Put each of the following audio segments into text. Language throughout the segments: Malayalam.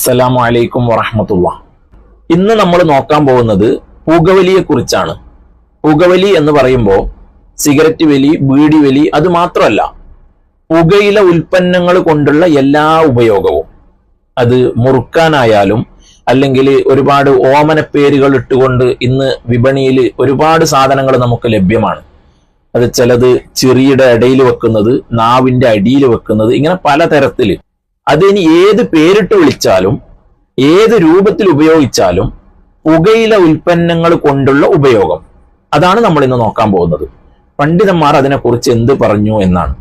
അസ്സലാമു അലൈക്കും വറഹമത്തുള്ള. ഇന്ന് നമ്മൾ നോക്കാൻ പോകുന്നത് പുകവലിയെ കുറിച്ചാണ് പുകവലി എന്ന് പറയുമ്പോൾ സിഗരറ്റ് വലി ബീഡി വലി അത് മാത്രമല്ല പുകയില ഉൽപ്പന്നങ്ങൾ കൊണ്ടുള്ള എല്ലാ ഉപയോഗവും. അത് മുറുക്കാനായാലും അല്ലെങ്കിൽ ഒരുപാട് ഓമന പേരുകൾ ഇട്ടുകൊണ്ട് ഇന്ന് വിപണിയിൽ ഒരുപാട് സാധനങ്ങൾ നമുക്ക് ലഭ്യമാണ്. അത് ചിലത് ചെറിയുടെ ഇടയിൽ വെക്കുന്നത് നാവിന്റെ അടിയിൽ വെക്കുന്നത് ഇങ്ങനെ പലതരത്തിൽ അതിനി ഏത് പേരിട്ട് വിളിച്ചാലും ഏത് രൂപത്തിൽ ഉപയോഗിച്ചാലും പുകയില ഉൽപ്പന്നങ്ങൾ കൊണ്ടുള്ള ഉപയോഗം. അതാണ് നമ്മൾ ഇന്ന് നോക്കാൻ പോകുന്നത്. പണ്ഡിതന്മാർ അതിനെക്കുറിച്ച് എന്ത് പറഞ്ഞു എന്നാണ്.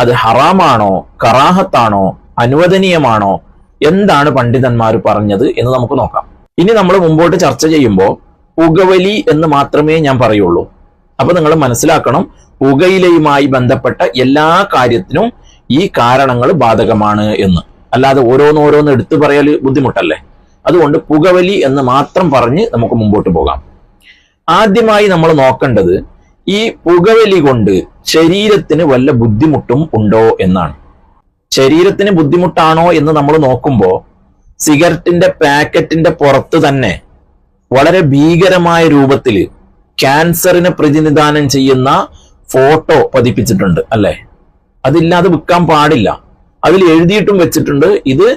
അത് ഹറാമാണോ കറാഹത്താണോ അനുവദനീയമാണോ എന്താണ് പണ്ഡിതന്മാർ പറഞ്ഞത് എന്ന് നമുക്ക് നോക്കാം. ഇനി നമ്മൾ മുമ്പോട്ട് ചർച്ച ചെയ്യുമ്പോൾ പുകവലി എന്ന് മാത്രമേ ഞാൻ പറയുള്ളൂ. അപ്പൊ നിങ്ങൾ മനസ്സിലാക്കണം പുകയിലയുമായി ബന്ധപ്പെട്ട എല്ലാ കാര്യത്തിനും ഈ കാരണങ്ങൾ ബാധകമാണ് എന്ന്. അല്ലാതെ ഓരോന്നോരോന്ന് എടുത്തു പറയൽ ബുദ്ധിമുട്ടല്ലേ? അതുകൊണ്ട് പുകവലി എന്ന് മാത്രം പറഞ്ഞ് നമുക്ക് മുമ്പോട്ട് പോകാം. ആദ്യമായി നമ്മൾ നോക്കേണ്ടത് ഈ പുകവലി കൊണ്ട് ശരീരത്തിന് വല്ല ബുദ്ധിമുട്ടും ഉണ്ടോ എന്നാണ്. ശരീരത്തിന് ബുദ്ധിമുട്ടാണോ എന്ന് നമ്മൾ നോക്കുമ്പോൾ സിഗരറ്റിന്റെ പാക്കറ്റിന്റെ പുറത്ത് തന്നെ വളരെ ഭീകരമായ രൂപത്തിൽ ക്യാൻസറിനെ പ്രതിനിധാനം ചെയ്യുന്ന ഫോട്ടോ പതിപ്പിച്ചിട്ടുണ്ട് അല്ലേ? അതില്ലാതെ വിൽക്കാൻ പാടില്ല. അതിൽ എഴുതിയിട്ടും വെച്ചിട്ടുണ്ട് ഇത്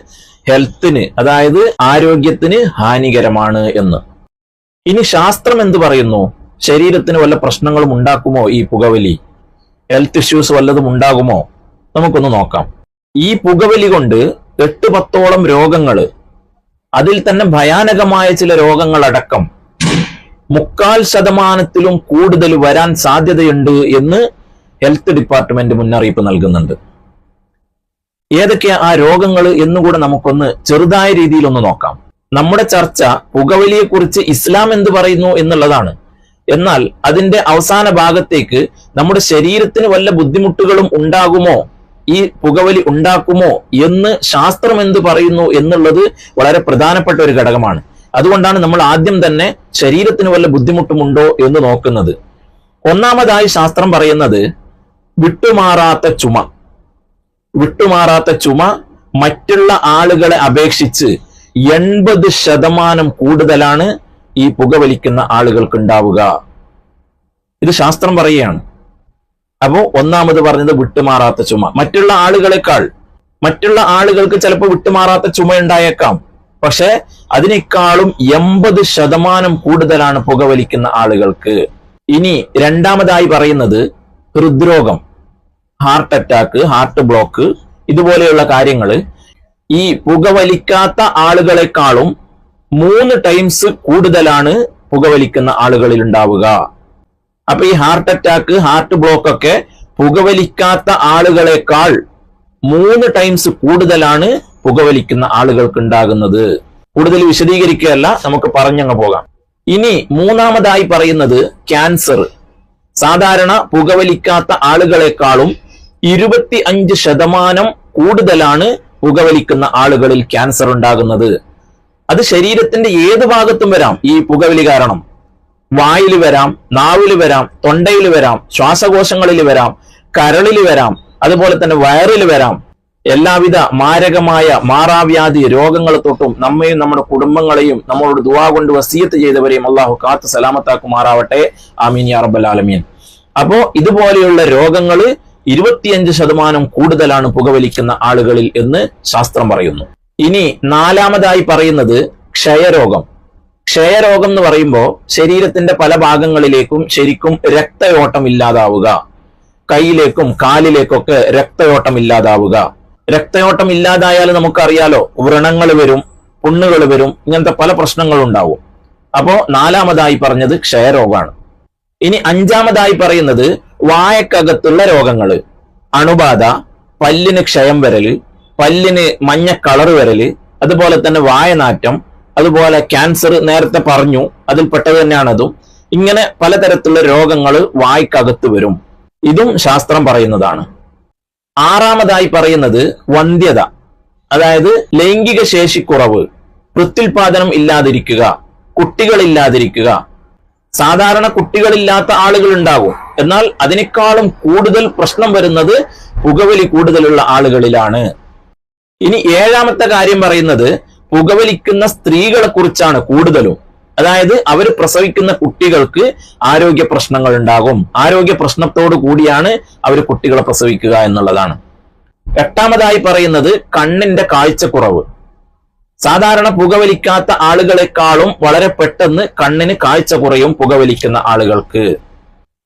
ഹെൽത്തിന് അതായത് ആരോഗ്യത്തിന് ഹാനികരമാണ് എന്ന്. ഇനി ശാസ്ത്രം എന്ത് പറയുന്നു? ശരീരത്തിന് വല്ല പ്രശ്നങ്ങളും ഉണ്ടാക്കുമോ ഈ പുകവലി? ഹെൽത്ത് ഇഷ്യൂസ് വല്ലതും ഉണ്ടാകുമോ? നമുക്കൊന്ന് നോക്കാം. ഈ പുകവലി കൊണ്ട് എട്ട് പത്തോളം രോഗങ്ങൾ അതിൽ തന്നെ ഭയാനകമായ ചില രോഗങ്ങളടക്കം മുക്കാൽ ശതമാനത്തിലും കൂടുതൽ വരാൻ സാധ്യതയുണ്ട് എന്ന് ഹെൽത്ത് ഡിപ്പാർട്ട്മെന്റ് മുന്നറിയിപ്പ് നൽകുന്നുണ്ട്. ഏതൊക്കെയാ ആ രോഗങ്ങൾ എന്നുകൂടെ നമുക്കൊന്ന് ചെറുതായ രീതിയിൽ ഒന്ന് നോക്കാം. നമ്മുടെ ചർച്ച പുകവലിയെ കുറിച്ച് ഇസ്ലാം എന്ത് പറയുന്നു എന്നുള്ളതാണ്. എന്നാൽ അതിന്റെ അവസാന ഭാഗത്തേക്ക് നമ്മുടെ ശരീരത്തിന് വല്ല ബുദ്ധിമുട്ടുകളും ഉണ്ടാകുമോ? ഈ പുകവലി ഉണ്ടാക്കുമോ എന്ന് ശാസ്ത്രം എന്ത് പറയുന്നു എന്നുള്ളത് വളരെ പ്രധാനപ്പെട്ട ഒരു ഘടകമാണ്. അതുകൊണ്ടാണ് നമ്മൾ ആദ്യം തന്നെ ശരീരത്തിന് വല്ല ബുദ്ധിമുട്ടുമുണ്ടോ എന്ന് നോക്കുന്നത്. ഒന്നാമതായി ശാസ്ത്രം പറയുന്നത് വിട്ടുമാറാത്ത ചുമ. വിട്ടുമാറാത്ത ചുമ മറ്റുള്ള ആളുകളെ അപേക്ഷിച്ച് എൺപത് ശതമാനം കൂടുതലാണ് ഈ പുകവലിക്കുന്ന ആളുകൾക്ക് ഉണ്ടാവുക ഇത് ശാസ്ത്രം പറയുകയാണ്. അപ്പോ ഒന്നാമത് പറഞ്ഞത് വിട്ടുമാറാത്ത ചുമ. മറ്റുള്ള ആളുകളെക്കാൾ മറ്റുള്ള ആളുകൾക്ക് ചിലപ്പോൾ വിട്ടുമാറാത്ത ചുമ ഉണ്ടായേക്കാം. പക്ഷെ അതിനേക്കാളും എൺപത് ശതമാനം കൂടുതലാണ് പുകവലിക്കുന്ന ആളുകൾക്ക്. ഇനി രണ്ടാമതായി പറയുന്നത് ഹൃദ്രോഗം. ഹാർട്ട് അറ്റാക്ക് ഹാർട്ട് ബ്ലോക്ക് ഇതുപോലെയുള്ള കാര്യങ്ങൾ ഈ പുകവലിക്കാത്ത ആളുകളെക്കാളും മൂന്ന് ടൈംസ് കൂടുതലാണ് പുകവലിക്കുന്ന ആളുകളിൽ ഉണ്ടാവുക. അപ്പൊ ഈ ഹാർട്ട് അറ്റാക്ക് ഹാർട്ട് ബ്ലോക്ക് ഒക്കെ പുകവലിക്കാത്ത ആളുകളെക്കാൾ മൂന്ന് ടൈംസ് കൂടുതലാണ് പുകവലിക്കുന്ന ആളുകൾക്ക് ഉണ്ടാകുന്നത്. കൂടുതൽ വിശദീകരിക്കുകയല്ല നമുക്ക് പറഞ്ഞങ്ങ് പോകാം. ഇനി മൂന്നാമതായി പറയുന്നത് ക്യാൻസർ സാധാരണ പുകവലിക്കാത്ത ആളുകളെക്കാളും ഇരുപത്തി അഞ്ച് ശതമാനം കൂടുതലാണ് പുകവലിക്കുന്ന ആളുകളിൽ ക്യാൻസർ ഉണ്ടാകുന്നത്. അത് ശരീരത്തിന്റെ ഏത് ഭാഗത്തും വരാം. ഈ പുകവലി കാരണം. വായിൽ വരാം നാവിൽ വരാം തൊണ്ടയിൽ വരാം ശ്വാസകോശങ്ങളിൽ വരാം കരളിൽ വരാം അതുപോലെ തന്നെ വയറിൽ വരാം. എല്ലാവിധ മാരകമായ മാറാവ്യാധി രോഗങ്ങൾ തൊട്ടും നമ്മയും നമ്മുടെ കുടുംബങ്ങളെയും നമ്മളോട് ദുവാ കൊണ്ട് വസീയത്ത് ചെയ്തവരെയും അള്ളാഹു കാത്ത് സലാമത്താക്കുമാറാവട്ടെ. ആമീൻ യാ റബ്ബൽ ആലമീൻ. അപ്പോ ഇതുപോലെയുള്ള രോഗങ്ങൾ ഇരുപത്തിയഞ്ച് ശതമാനം കൂടുതലാണ് പുകവലിക്കുന്ന ആളുകളിൽ എന്ന് ശാസ്ത്രം പറയുന്നു. ഇനി നാലാമതായി പറയുന്നത് ക്ഷയരോഗം. ക്ഷയരോഗം എന്ന് പറയുമ്പോൾ ശരീരത്തിന്റെ പല ഭാഗങ്ങളിലേക്കും ശരിക്കും രക്തയോട്ടം ഇല്ലാതാവുക കൈയിലേക്കും കാലിലേക്കൊക്കെ രക്തയോട്ടം ഇല്ലാതാവുക രക്തയോട്ടം ഇല്ലാതായാൽ നമുക്കറിയാലോ വ്രണങ്ങൾ വരും പുണ്ണുകൾ വരും ഇങ്ങനത്തെ പല പ്രശ്നങ്ങളും ഉണ്ടാവും അപ്പോ നാലാമതായി പറഞ്ഞത് ക്ഷയരോഗമാണ്. ഇനി അഞ്ചാമതായി പറയുന്നത് വായക്കകത്തുള്ള രോഗങ്ങൾ അണുബാധ പല്ലിന് ക്ഷയം വരൽ പല്ലിന് മഞ്ഞ കളർ വരൽ അതുപോലെ തന്നെ വായനാറ്റം അതുപോലെ ക്യാൻസർ നേരത്തെ പറഞ്ഞു അതിൽപ്പെട്ടത് തന്നെയാണതും ഇങ്ങനെ പലതരത്തിലുള്ള രോഗങ്ങൾ വായ്ക്കകത്ത് വരും. ഇതും ശാസ്ത്രം പറയുന്നതാണ്. ആറാമതായി പറയുന്നത് വന്ധ്യത. അതായത് ലൈംഗിക ശേഷിക്കുറവ് പ്രത്യുൽപാദനം ഇല്ലാതിരിക്കുക കുട്ടികളില്ലാതിരിക്കുക സാധാരണ കുട്ടികളില്ലാത്ത ആളുകൾ ഉണ്ടാവും എന്നാൽ അതിനേക്കാളും കൂടുതൽ പ്രശ്നം വരുന്നത് പുകവലി കൂടുതലുള്ള ആളുകളിലാണ്. ഇനി ഏഴാമത്തെ കാര്യം പറയുന്നത് പുകവലിക്കുന്ന സ്ത്രീകളെ കുറിച്ചാണ് കൂടുതലും. അതായത് അവർ പ്രസവിക്കുന്ന കുട്ടികൾക്ക് ആരോഗ്യ പ്രശ്നങ്ങൾ ഉണ്ടാകും. ആരോഗ്യ പ്രശ്നത്തോടു കൂടിയാണ് അവർ കുട്ടികളെ പ്രസവിക്കുക എന്നുള്ളതാണ്. എട്ടാമതായി പറയുന്നത് കണ്ണിന്റെ കാഴ്ചക്കുറവ്. സാധാരണ പുകവലിക്കാത്ത ആളുകളെക്കാളും വളരെ പെട്ടെന്ന് കണ്ണിന് കാഴ്ച കുറയും പുകവലിക്കുന്ന ആളുകൾക്ക്.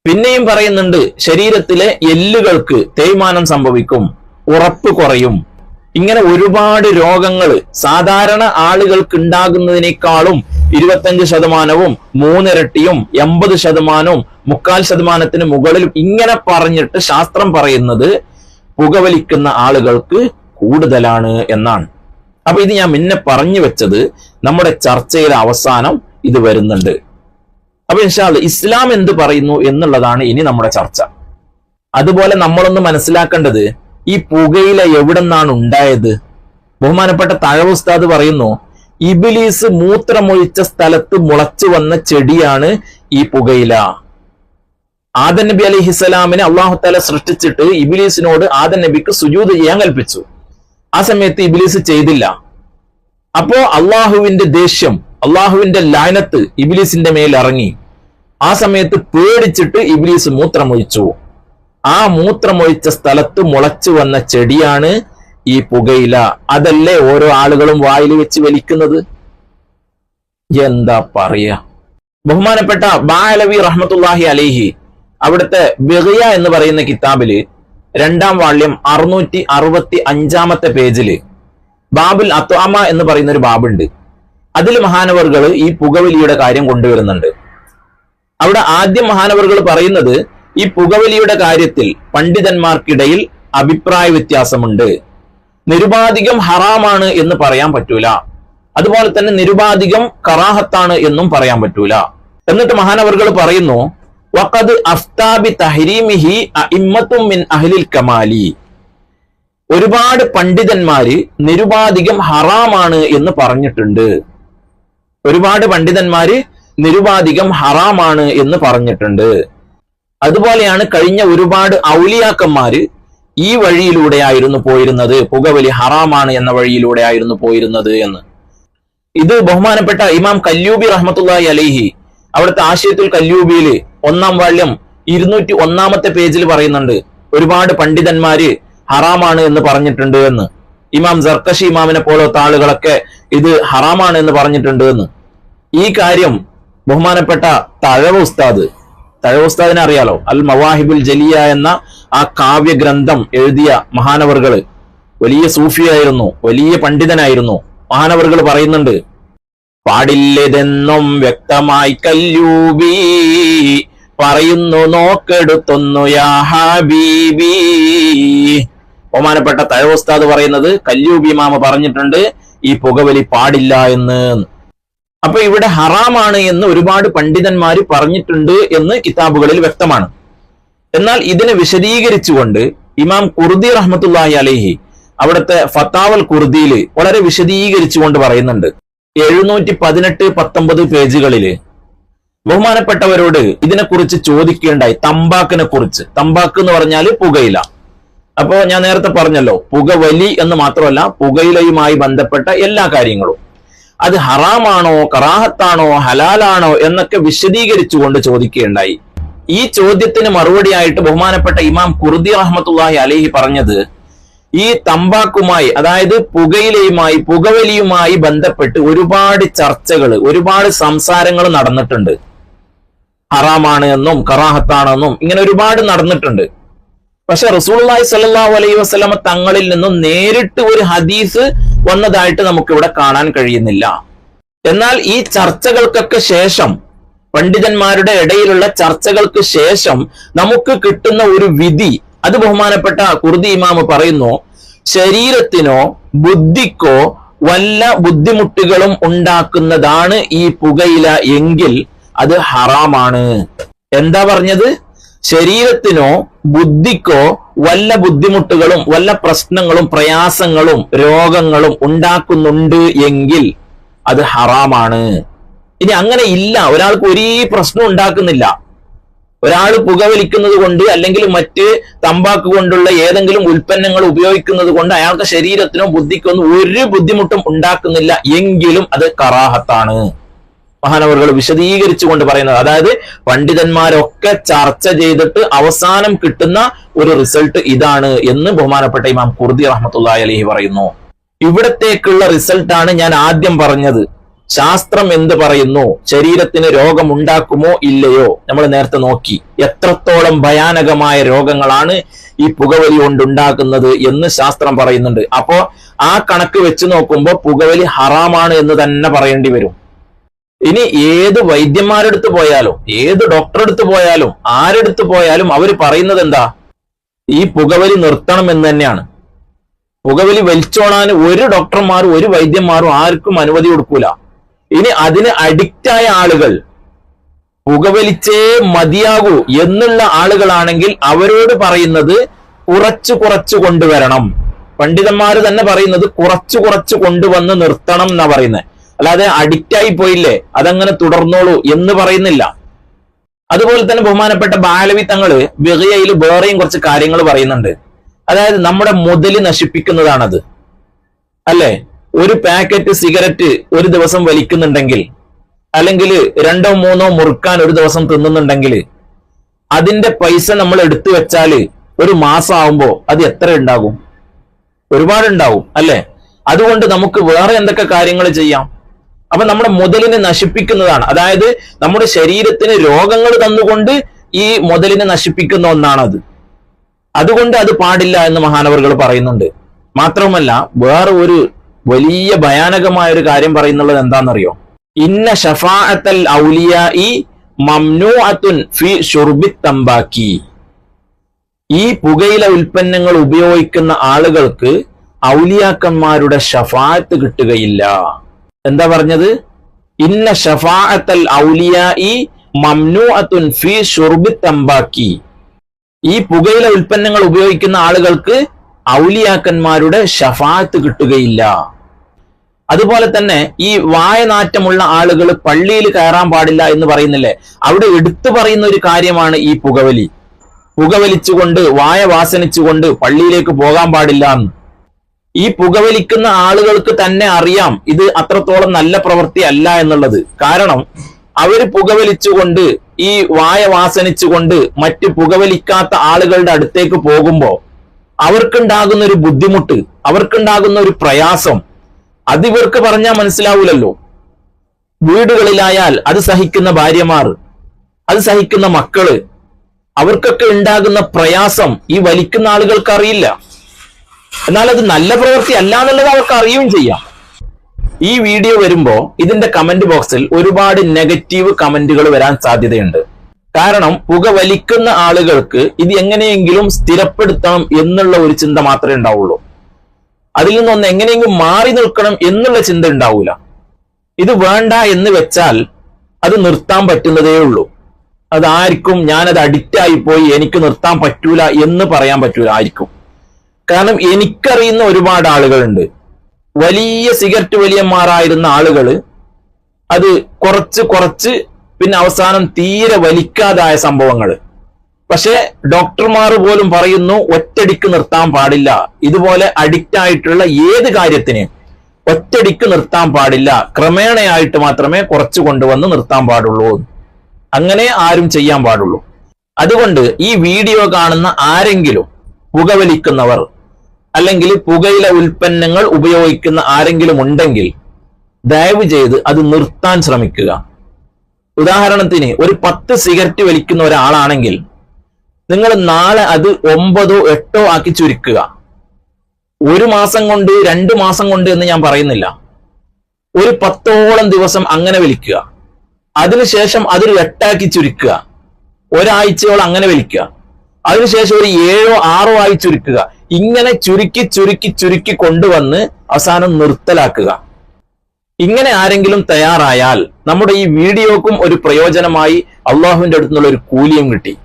പിന്നെയും പറയുന്നുണ്ട് ശരീരത്തിലെ എല്ലുകൾക്ക് തേയ്മാനം സംഭവിക്കും ഉറപ്പ് കുറയും. ഇങ്ങനെ ഒരുപാട് രോഗങ്ങൾ സാധാരണ ആളുകൾക്ക് ഉണ്ടാകുന്നതിനേക്കാളും ഇരുപത്തഞ്ച് ശതമാനവും മൂന്നിരട്ടിയും എൺപത് ശതമാനവും മുക്കാൽ ശതമാനത്തിന് മുകളിലും ഇങ്ങനെ പറഞ്ഞിട്ട് ശാസ്ത്രം പറയുന്നത് പുകവലിക്കുന്ന ആളുകൾക്ക് കൂടുതലാണ് എന്നാണ്. അപ്പൊ ഇത് ഞാൻ മുന്നേ പറഞ്ഞു വെച്ചത് നമ്മുടെ ചർച്ചയുടെ അവസാനം ഇത് വരുന്നുണ്ട്. അപ്പൊ ഇൻഷാൽ ഇസ്ലാം എന്ത് പറയുന്നു എന്നുള്ളതാണ് ഇനി നമ്മുടെ ചർച്ച. അതുപോലെ നമ്മളൊന്ന് മനസ്സിലാക്കേണ്ടത് ഈ പുകയില എവിടെ നിന്നാണ് ഉണ്ടായത്? ബഹുമാനപ്പെട്ട തഴവ് ഉസ്താദ് പറയുന്നു ഇബിലീസ് മൂത്രമൊഴിച്ച സ്ഥലത്ത് മുളച്ചു വന്ന ചെടിയാണ് ഈ പുകയില. ആദൻ നബി അലി ഹിസ്സലാമിനെ അള്ളാഹുത്താല സൃഷ്ടിച്ചിട്ട് ഇബിലീസിനോട് ആദൻ നബിക്ക് സുജൂത് ചെയ്യാൻ കൽപ്പിച്ചു. ആ സമയത്ത് ഇബിലീസ് ചെയ്തില്ല. അപ്പോ അള്ളാഹുവിന്റെ ദേഷ്യം അള്ളാഹുവിന്റെ ലാനത്ത് ഇബിലീസിന്റെ മേൽ ഇറങ്ങി. ആ സമയത്ത് പേടിച്ചിട്ട് ഇബിലീസ് മൂത്രമൊഴിച്ചു. ആ മൂത്രമൊഴിച്ച സ്ഥലത്ത് മുളച്ചു വന്ന ചെടിയാണ് ഈ പുകയില. അതല്ലേ ഓരോ ആളുകളും വായിൽ വെച്ച് വലിക്കുന്നത്? എന്താ പറയാ? ബഹുമാനപ്പെട്ട ബാലവി റഹ്മത്തുല്ലാഹി അലേഹി അവിടുത്തെ ബെഹിയ എന്ന് പറയുന്ന കിതാബിൽ രണ്ടാം വാള്യം അറുന്നൂറ്റി അറുപത്തി അഞ്ചാമത്തെ പേജിൽ. ബാബുൽ അത്വാമ എന്ന് പറയുന്ന ഒരു ബാബുണ്ട്. അതിൽ മഹാനവറുകൾ ഈ പുകവലിയുടെ കാര്യം കൊണ്ടുവരുന്നുണ്ട്. അവിടെ ആദ്യം മഹാനവറുകൾ പറയുന്നത് ഈ പുകവലിയുടെ കാര്യത്തിൽ പണ്ഡിതന്മാർക്കിടയിൽ അഭിപ്രായ വ്യത്യാസമുണ്ട്. നിരുപാധികം ഹറാമാണ് എന്ന് പറയാൻ പറ്റൂല. അതുപോലെ തന്നെ നിരുപാധികം കറാഹത്താണ് എന്നും പറയാൻ പറ്റൂല. എന്നിട്ട് മഹാനവറുകൾ പറയുന്നു വഖദ് അഫ്താബി തഹരീമിഹി അഇമ്മത്തും മിൻ അഹ്ലിൽ കമാലി. ഒരുപാട് പണ്ഡിതന്മാര് നിരുപാധികം ഹറാമാണ് എന്ന് പറഞ്ഞിട്ടുണ്ട്. ഒരുപാട് പണ്ഡിതന്മാര് നിരുപാധികം ഹറാമാണ് എന്ന് പറഞ്ഞിട്ടുണ്ട്. അതുപോലെയാണ് കഴിഞ്ഞ ഒരുപാട് ഔലിയാക്കന്മാര് ഈ വഴിയിലൂടെയായിരുന്നു പോയിരുന്നത്. പുകവലി ഹറാമാണ് എന്ന വഴിയിലൂടെ ആയിരുന്നു പോയിരുന്നത് എന്ന്. ഇത് ബഹുമാനപ്പെട്ട ഇമാം കല്യൂബി റഹ്മത്തുള്ളാഹി അലൈഹി അവിടുത്തെ ആശയത്തുൽ കല്യൂബിയിൽ ഒന്നാം വാള്യം ഇരുന്നൂറ്റി ഒന്നാമത്തെ പേജിൽ പറയുന്നുണ്ട്. ഒരുപാട് പണ്ഡിതന്മാര് ഹറാമാണ് എന്ന് പറഞ്ഞിട്ടുണ്ട് എന്ന്. ഇമാം സർക്കഷി ഇമാമിനെ പോലത്തെ ആളുകളൊക്കെ ഇത് ഹറാമാണ് എന്ന് പറഞ്ഞിട്ടുണ്ട് എന്ന്. ഈ കാര്യം ബഹുമാനപ്പെട്ട തഴവ ഉസ്താദ് തഴവ ഉസ്താദിനെ അറിയാലോ? അൽ മവാഹിബുൽ ജലിയ എന്ന ആ കാവ്യഗ്രന്ഥം എഴുതിയ മഹാനവറുകൾ. വലിയ സൂഫിയായിരുന്നു വലിയ പണ്ഡിതനായിരുന്നു. മഹാനവറുകൾ പറയുന്നുണ്ട് പാടില്ലതെന്നും വ്യക്തമായി കല്ലൂബി പറയുന്നു നോക്കെടുത്തുന്നു ബഹുമാനപ്പെട്ട തഴവസ്താദ് പറയുന്നത് കല്ലൂബി മാമ പറഞ്ഞിട്ടുണ്ട് ഈ പുകവലി പാടില്ല എന്ന്. അപ്പൊ ഇവിടെ ഹറാമാണ് എന്ന് ഒരുപാട് പണ്ഡിതന്മാർ പറഞ്ഞിട്ടുണ്ട് എന്ന് കിതാബുകളിൽ വ്യക്തമാണ്. എന്നാൽ ഇതിനെ വിശദീകരിച്ചുകൊണ്ട് ഇമാം കുർദി റഹ്മത്തുല്ലാഹി അലേഹി അവിടുത്തെ ഫത്താവൽ കുർദിയിൽ വളരെ വിശദീകരിച്ചുകൊണ്ട് പറയുന്നുണ്ട്. എഴുന്നൂറ്റി പതിനെട്ട് പത്തൊമ്പത് പേജുകളിൽ ബഹുമാനപ്പെട്ടവരോട് ഇതിനെക്കുറിച്ച് ചോദിക്കേണ്ടായി തമ്പാക്കിനെ കുറിച്ച് തമ്പാക്ക് എന്ന് പറഞ്ഞാൽ പുകയില. അപ്പോ ഞാൻ നേരത്തെ പറഞ്ഞല്ലോ പുകവലി എന്ന് മാത്രമല്ല പുകയിലയുമായി ബന്ധപ്പെട്ട എല്ലാ കാര്യങ്ങളും. അത് ഹറാമാണോ കറാഹത്താണോ ഹലാലാണോ എന്നൊക്കെ വിശദീകരിച്ചുകൊണ്ട് ചോദിക്കുകയുണ്ടായി ഈ ചോദ്യത്തിന് മറുപടിയായിട്ട് ബഹുമാനപ്പെട്ട ഇമാം കുർദി റഹ്മത്തുള്ളാഹി അലഹി പറഞ്ഞത് ഈ തമ്പാക്കുമായി അതായത് പുകയിലയുമായി പുകവലിയുമായി ബന്ധപ്പെട്ട് ഒരുപാട് ചർച്ചകൾ ഒരുപാട് സംസാരങ്ങൾ നടന്നിട്ടുണ്ട്. ഹറാമാണ് എന്നും കറാഹത്താണെന്നും ഇങ്ങനെ ഒരുപാട് നടന്നിട്ടുണ്ട്. പക്ഷെ റസൂള്ളി സല്ലാഹു അലൈഹി വസ്ലമ തങ്ങളിൽ നിന്നും നേരിട്ട് ഒരു ഹദീസ് വന്നതായിട്ട് നമുക്കിവിടെ കാണാൻ കഴിയുന്നില്ല. എന്നാൽ ഈ ചർച്ചകൾക്കൊക്കെ ശേഷം പണ്ഡിതന്മാരുടെ ഇടയിലുള്ള ചർച്ചകൾക്ക് ശേഷം നമുക്ക് കിട്ടുന്ന ഒരു വിധി അത് ബഹുമാനപ്പെട്ട കുർദി ഇമാമ് പറയുന്നു ശരീരത്തിനോ ബുദ്ധിക്കോ വല്ല ബുദ്ധിമുട്ടുകളും ഉണ്ടാക്കുന്നതാണ് ഈ പുകയില എങ്കിൽ അത് ഹറാമാണ്. എന്താ പറഞ്ഞത്? ശരീരത്തിനോ ബുദ്ധിക്കോ വല്ല ബുദ്ധിമുട്ടുകളും വല്ല പ്രശ്നങ്ങളും പ്രയാസങ്ങളും രോഗങ്ങളും ഉണ്ടാക്കുന്നുണ്ട് എങ്കിൽ അത് ഹറാമാണ്. ഇനി അങ്ങനെ ഇല്ല. ഒരാൾക്ക് ഒരേ പ്രശ്നം ഉണ്ടാക്കുന്നില്ല. ഒരാൾ പുകവലിക്കുന്നത് കൊണ്ട് അല്ലെങ്കിൽ മറ്റ് തമ്പാക്ക് കൊണ്ടുള്ള ഏതെങ്കിലും ഉൽപ്പന്നങ്ങൾ ഉപയോഗിക്കുന്നത് കൊണ്ട് അയാൾക്ക് ശരീരത്തിനോ ബുദ്ധിക്കോ ഒന്നും ഒരു ബുദ്ധിമുട്ടും ഉണ്ടാക്കുന്നില്ല എങ്കിലും അത് കറാഹത്താണ്. മഹാനവറുകൾ വിശദീകരിച്ചുകൊണ്ട് പറയുന്നത് അതായത് പണ്ഡിതന്മാരൊക്കെ ചർച്ച ചെയ്തിട്ട് അവസാനം കിട്ടുന്ന ഒരു റിസൾട്ട് ഇതാണ് എന്ന് ബഹുമാനപ്പെട്ട ഇമാം കുർദി റഹ്മത്തുള്ളാഹി അലഹി പറയുന്നു. ഇവിടത്തേക്കുള്ള റിസൾട്ടാണ് ഞാൻ ആദ്യം പറഞ്ഞത്. ശാസ്ത്രം എന്ത് പറയുന്നു? ശരീരത്തിന് രോഗമുണ്ടാക്കുമോ ഇല്ലയോ? നമ്മൾ നേരത്തെ നോക്കി. എത്രത്തോളം ഭയാനകമായ രോഗങ്ങളാണ് ഈ പുകവലി കൊണ്ടുണ്ടാക്കുന്നത് എന്ന് ശാസ്ത്രം പറയുന്നുണ്ട്. അപ്പോ ആ കണക്ക് വെച്ച് നോക്കുമ്പോൾ പുകവലി ഹറാമാണ് എന്ന് തന്നെ പറയേണ്ടി വരും. ഇനി ഏത് വൈദ്യന്മാരെടുത്ത് പോയാലും ഏത് ഡോക്ടറെ അടുത്ത് പോയാലും ആരെടുത്ത് പോയാലും അവർ പറയുന്നത് എന്താ? ഈ പുകവലി നിർത്തണം എന്ന് തന്നെയാണ്. പുകവലി വലിച്ചോണാൻ ഒരു ഡോക്ടർമാരും ഒരു വൈദ്യന്മാരും ആർക്കും അനുമതി കൊടുക്കൂല. ഇനി അതിന് അഡിക്റ്റ് ആയ ആളുകൾ പുകവലിച്ചേ മതിയാകൂ എന്നുള്ള ആളുകളാണെങ്കിൽ അവരോട് പറയുന്നത് കുറച്ചു കുറച്ചു കൊണ്ടുവരണം. പണ്ഡിതന്മാർ തന്നെ പറയുന്നത് കുറച്ചു കുറച്ചു കൊണ്ടുവന്ന് നിർത്തണം എന്നാ പറയുന്നത് അല്ലാതെ അഡിക്റ്റായി പോയില്ലേ അതങ്ങനെ തുടർന്നോളൂ എന്ന് പറയുന്നില്ല. അതുപോലെ തന്നെ ബഹുമാനപ്പെട്ട ബാലവി തങ്ങൾ വെറിയയിൽ വേറെയും കുറച്ച് കാര്യങ്ങൾ പറയുന്നുണ്ട്. അതായത് നമ്മുടെ മുതൽ നശിപ്പിക്കുന്നതാണത്. അല്ലേ? ഒരു പാക്കറ്റ് സിഗരറ്റ് ഒരു ദിവസം വലിക്കുന്നുണ്ടെങ്കിൽ അല്ലെങ്കിൽ രണ്ടോ മൂന്നോ മുറുക്കാൻ ഒരു ദിവസം തിന്നുന്നുണ്ടെങ്കിൽ അതിന്റെ പൈസ നമ്മൾ എടുത്തു വെച്ചാൽ ഒരു മാസം ആവുമ്പോൾ അത് എത്ര ഉണ്ടാകും? ഒരുപാടുണ്ടാവും അല്ലെ? അതുകൊണ്ട് നമുക്ക് വേറെ എന്തൊക്കെ കാര്യങ്ങൾ ചെയ്യാം? അപ്പൊ നമ്മുടെ മുതലിനെ നശിപ്പിക്കുന്നതാണ്. അതായത് നമ്മുടെ ശരീരത്തിന് രോഗങ്ങൾ തന്നുകൊണ്ട് ഈ മുതലിനെ നശിപ്പിക്കുന്ന ഒന്നാണത്. അതുകൊണ്ട് അത് പാടില്ല എന്ന് മഹാനവറുകൾ പറയുന്നുണ്ട്. മാത്രവുമല്ല വേറെ ഒരു വലിയ ഭയാനകമായ ഒരു കാര്യം പറയുന്നുള്ളത് എന്താണെന്നറിയോ? ഇന്ന ഷഫാഅത്തൽ ഔലിയായി മംനൂഅത്തുൻ ഫി ഷുർബി തമ്പാക്കി ഈ പുകയില ഉൽപ്പന്നങ്ങൾ ഉപയോഗിക്കുന്ന ആളുകൾക്ക് ഔലിയാക്കന്മാരുടെ ഷഫാഅത്ത് കിട്ടുകയില്ല. എന്താ പറഞ്ഞത്? ഇന്ന ഷഫാഅത്തൽ ഔലിയായി മംനൂഅത്തുൻ ഫി ഷുർബി തമ്പാക്കി ഈ പുകയില ഉൽപ്പന്നങ്ങൾ ഉപയോഗിക്കുന്ന ആളുകൾക്ക് ഔലിയാക്കന്മാരുടെ ഷഫാത്ത് കിട്ടുകയില്ല. അതുപോലെ തന്നെ ഈ വായനാറ്റമുള്ള ആളുകൾ പള്ളിയിൽ കയറാൻ പാടില്ല എന്ന് പറയുന്നില്ലേ? അവിടെ എടുത്തു പറയുന്ന ഒരു കാര്യമാണ് ഈ പുകവലി. പുകവലിച്ചുകൊണ്ട് വായ വാസനിച്ചുകൊണ്ട് പള്ളിയിലേക്ക് പോകാൻ പാടില്ല എന്ന്. ഈ പുകവലിക്കുന്ന ആളുകൾക്ക് തന്നെ അറിയാം ഇത് അത്രത്തോളം നല്ല പ്രവൃത്തി അല്ല എന്നുള്ളത്. കാരണം അവർ പുകവലിച്ചുകൊണ്ട് ഈ വായ വാസനിച്ചുകൊണ്ട് മറ്റ് പുകവലിക്കാത്ത ആളുകളുടെ അടുത്തേക്ക് പോകുമ്പോൾ അവർക്കുണ്ടാകുന്ന ഒരു ബുദ്ധിമുട്ട് അവർക്കുണ്ടാകുന്ന ഒരു പ്രയാസം അത് ഇവർക്ക് പറഞ്ഞാൽ മനസ്സിലാവൂലല്ലോ. വീടുകളിലായാൽ അത് സഹിക്കുന്ന ഭാര്യമാർ അത് സഹിക്കുന്ന മക്കൾ അവർക്കൊക്കെ ഉണ്ടാകുന്ന പ്രയാസം ഈ വലിക്കുന്ന ആളുകൾക്ക് അറിയില്ല എന്നാൽ അത് നല്ല പ്രവൃത്തി അല്ല എന്നുള്ളത് അവർക്ക് അറിയുകയും ചെയ്യാം. ഈ വീഡിയോ വരുമ്പോ ഇതിന്റെ കമന്റ് ബോക്സിൽ ഒരുപാട് നെഗറ്റീവ് കമന്റുകൾ വരാൻ സാധ്യതയുണ്ട്. കാരണം പുക വലിക്കുന്ന ആളുകൾക്ക് ഇത് എങ്ങനെയെങ്കിലും സ്ഥിരപ്പെടുത്തണം എന്നുള്ള ഒരു ചിന്ത മാത്രമേ ഉണ്ടാവുള്ളൂ. അതിൽ നിന്നൊന്ന് എങ്ങനെയെങ്കിലും മാറി നിൽക്കണം എന്നുള്ള ചിന്ത ഉണ്ടാവൂല. ഇത് വേണ്ട എന്ന് വെച്ചാൽ അത് നിർത്താൻ പറ്റുന്നതേ ഉള്ളൂ. അതായിരിക്കും ഞാനത് അഡിക്റ്റ് ആയി പോയി എനിക്ക് നിർത്താൻ പറ്റൂല എന്ന് പറയാൻ പറ്റൂല ആയിരിക്കും കാരണം എനിക്കറിയുന്ന ഒരുപാട് ആളുകളുണ്ട്. വലിയ സിഗരറ്റ് വലിയന്മാരായിരുന്ന ആളുകൾ അത് കുറച്ച് കുറച്ച് പിന്നെ അവസാനം തീരെ വലിക്കാതായ സംഭവങ്ങൾ പക്ഷെ ഡോക്ടർമാർ പോലും പറയുന്നു ഒറ്റടിക്ക് നിർത്താൻ പാടില്ല. ഇതുപോലെ അഡിക്റ്റ് ആയിട്ടുള്ള ഏത് കാര്യത്തിനെയും ഒറ്റടിക്ക് നിർത്താൻ പാടില്ല. ക്രമേണയായിട്ട് മാത്രമേ കുറച്ചു കൊണ്ടുവന്ന് നിർത്താൻ പാടുള്ളൂ. അങ്ങനെ ആരും ചെയ്യാൻ പാടുള്ളൂ. അതുകൊണ്ട് ഈ വീഡിയോ കാണുന്ന ആരെങ്കിലും പുകവലിക്കുന്നവർ അല്ലെങ്കിൽ പുകയില ഉൽപ്പന്നങ്ങൾ ഉപയോഗിക്കുന്ന ആരെങ്കിലും ഉണ്ടെങ്കിൽ ദയവ് ചെയ്ത് അത് നിർത്താൻ ശ്രമിക്കുക. ഉദാഹരണത്തിന് ഒരു പത്ത് സിഗരറ്റ് വലിക്കുന്ന ഒരാളാണെങ്കിൽ നിങ്ങൾ നാളെ അത് ഒമ്പതോ എട്ടോ ആക്കി ചുരുക്കുക. ഒരു മാസം കൊണ്ട് രണ്ട് മാസം കൊണ്ട് എന്ന് ഞാൻ പറയുന്നില്ല. ഒരു പത്തോളം ദിവസം അങ്ങനെ വിളിക്കുക. അതിനുശേഷം അതൊരു എട്ടാക്കി ചുരുക്കുക. ഒരാഴ്ചയോളം അങ്ങനെ വിളിക്കുക. അതിനുശേഷം ഒരു ഏഴോ ആറോ ആയി ചുരുക്കുക. ഇങ്ങനെ ചുരുക്കി ചുരുക്കി ചുരുക്കി കൊണ്ടുവന്ന് അവസാനം നിർത്തലാക്കുക. ഇങ്ങനെ ആരെങ്കിലും തയ്യാറായാൽ നമ്മുടെ ഈ വീഡിയോക്കും ഒരു പ്രയോജനമായി അള്ളാഹുവിന്റെ അടുത്തുനിന്നുള്ള ഒരു കൂലിയും കിട്ടി.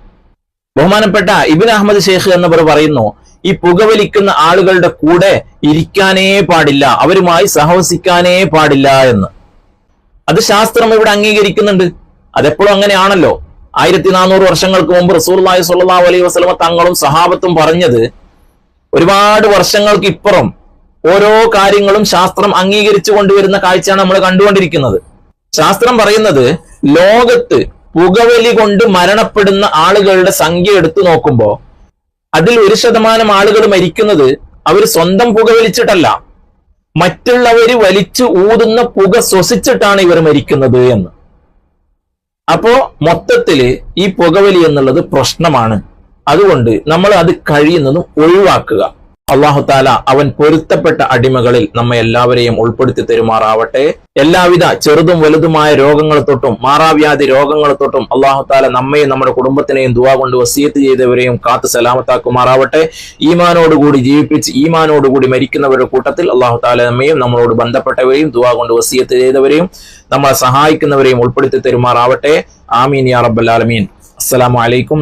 ബഹുമാനപ്പെട്ട ഇബിൻ അഹമ്മദ് ഷെയ്ഖ് എന്നവർ പറയുന്നു ഈ പുകവലിക്കുന്ന ആളുകളുടെ കൂടെ ഇരിക്കാനേ പാടില്ല അവരുമായി സഹവസിക്കാനേ പാടില്ല എന്ന്. അത് ശാസ്ത്രം ഇവിടെ അംഗീകരിക്കുന്നുണ്ട്. അതെപ്പോഴും അങ്ങനെയാണല്ലോ. ആയിരത്തി നാനൂറ് വർഷങ്ങൾക്ക് മുമ്പ് റസൂർലായി സുല്ലാ അലൈഹി വസ്ലമ തങ്ങളും സഹാബത്തും പറഞ്ഞത് ഒരുപാട് വർഷങ്ങൾക്ക് ഇപ്പുറം ഓരോ കാര്യങ്ങളും ശാസ്ത്രം അംഗീകരിച്ചു കൊണ്ടുവരുന്ന കാഴ്ചയാണ് നമ്മൾ കണ്ടുകൊണ്ടിരിക്കുന്നത്. ശാസ്ത്രം പറയുന്നത് ലോകത്ത് പുകവലി കൊണ്ട് മരണപ്പെടുന്ന ആളുകളുടെ സംഖ്യ എടുത്തു നോക്കുമ്പോൾ അതിൽ ഒരു ശതമാനം ആളുകൾ മരിക്കുന്നത് അവർ സ്വന്തം പുകവലിച്ചിട്ടല്ല മറ്റുള്ളവർ വലിച്ചു ഊതുന്ന പുക ശ്വസിച്ചിട്ടാണ് ഇവർ മരിക്കുന്നത് എന്ന്. അപ്പോ മൊത്തത്തിൽ ഈ പുകവലി എന്നുള്ളത് പ്രശ്നമാണ്. അതുകൊണ്ട് നമ്മൾ അത് കഴിയുന്നതും ഒഴിവാക്കുക. അള്ളാഹു താല അവൻ പൊരുത്തപ്പെട്ട അടിമകളിൽ നമ്മെ എല്ലാവരെയും ഉൾപ്പെടുത്തി തരുമാറാവട്ടെ. എല്ലാവിധ ചെറുതും വലുതുമായ രോഗങ്ങൾ തൊട്ടും മാറാവ്യാധി രോഗങ്ങൾ തൊട്ടും അള്ളാഹു താല നമ്മയും നമ്മുടെ കുടുംബത്തിനെയും ദുവാ കൊണ്ട് വസീയത്ത് ചെയ്തവരെയും കാത്ത് സലാമത്താക്കുമാറാവട്ടെ. ഈമാനോടുകൂടി ജീവിപ്പിച്ച് ഈമാനോടുകൂടി മരിക്കുന്നവരുടെ കൂട്ടത്തിൽ അള്ളാഹു താല നമ്മയും നമ്മളോട് ബന്ധപ്പെട്ടവരെയും ദുവാ കൊണ്ട് വസീയത്ത് ചെയ്തവരെയും നമ്മളെ സഹായിക്കുന്നവരെയും ഉൾപ്പെടുത്തി തരുമാറാവട്ടെ. ആമീൻ യാ റബ്ബൽ ആലമീൻ. അസ്സലാമു അലൈക്കും